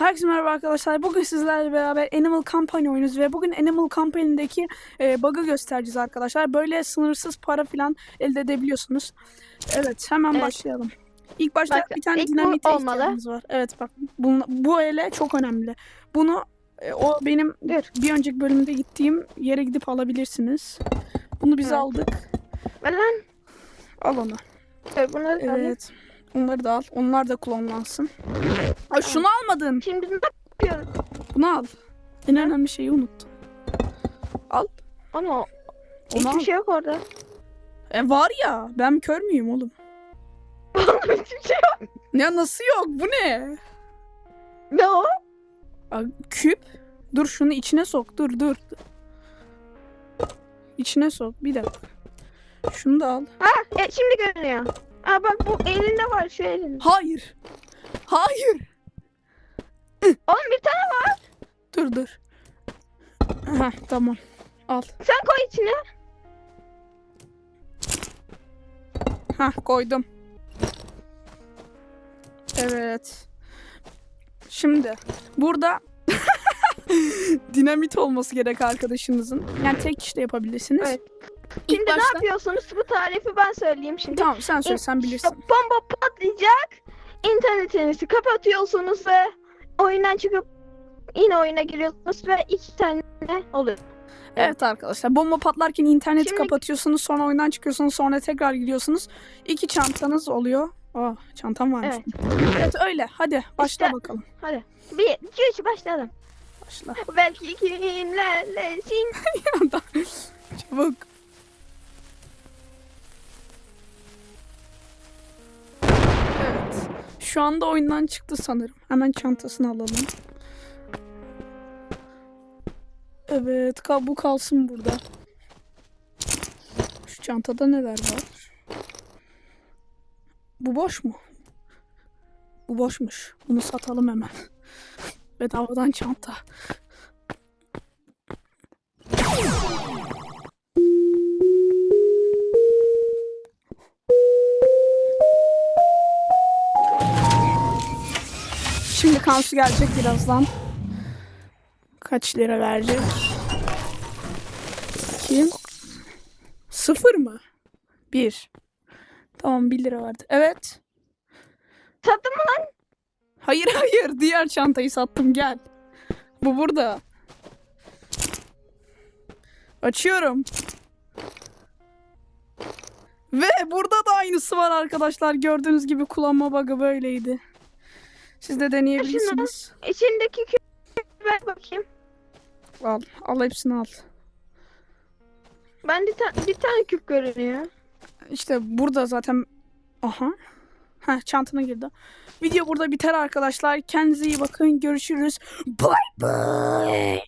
Herkese merhaba arkadaşlar. Bugün sizlerle beraber Animal Company oynuyoruz ve bugün Animal Company'deki e, bug'ı göstereceğiz arkadaşlar. Böyle sınırsız para falan elde edebiliyorsunuz. Evet, hemen Evet. başlayalım. İlk başta Bak, bir tane dinamite ihtiyacımız var. Evet bak bu, bu ele çok önemli. Bunu e, o benim Dur. bir önceki bölümde gittiğim yere gidip alabilirsiniz. Bunu biz Evet. aldık. Ben lan Al onu. e, bunları alayım. Onları da al. Onlar da klonlansın. Ay şunu almadın. Şimdi ne yapıyoruz? Bunu al. En önemli şeyi unuttum. Al. Ama Onu hiçbir al. şey yok orada. E var ya. Ben kör müyüm oğlum? hiçbir şey yok. Ya nasıl yok? Bu ne? Ne o? Aa, küp. Dur şunu içine sok. Dur dur. İçine sok. Bir dakika. Şunu da al. Ha e, şimdi görünüyor. Aa bak bu elinde var şu elinde. Hayır. Hayır. Oğlum bir tane var. Dur dur. Heh, tamam. Al. Sen koy içine. Hah koydum. Evet. Şimdi burada dinamit olması gerek arkadaşınızın. Yani tek kişi de yapabilirsiniz. Evet. Şimdi ne başta- yapıyorsunuz? Bu tarifi ben söyleyeyim şimdi. Tamam sen söyle sen bilirsin. bomba patlayacak. İnternetinizi kapatıyorsunuz ve oyundan çıkıp yine oyuna giriyorsunuz ve iki tane oluyor. Evet arkadaşlar bomba patlarken interneti Şimdi- kapatıyorsunuz sonra oyundan çıkıyorsunuz sonra tekrar gidiyorsunuz. İki çantanız oluyor. Aa çantam varmış. Evet. Evet öyle hadi başla İşte- bakalım. Hadi. Bir, iki, üç başlayalım. Başla. Belki kimlerlesin. Çabuk. Şu anda oyundan çıktı sanırım. Hemen çantasını alalım. Evet, bu kalsın burada. Şu çantada neler var? Bu boş mu? Bu boşmuş. Bunu satalım hemen. Bedavadan çanta. Şimdi Kansu gelecek birazdan. Kaç lira verecek? Kim? Sıfır mı? Bir. Tamam bir lira verdi. Evet. Sattın mı lan? Hayır hayır diğer çantayı sattım gel. Bu burada. Açıyorum. Ve burada da aynısı var arkadaşlar. Gördüğünüz gibi kullanma bug'ı böyleydi. Siz de deneyebilirsiniz. İçindeki küpü ver bakayım. Al, al hepsini al. Ben bir, ta- bir tane küp görünüyor. İşte burada zaten... Aha. Heh, çantana girdi. Video burada biter arkadaşlar. Kendinize iyi bakın. Görüşürüz. Bye bye.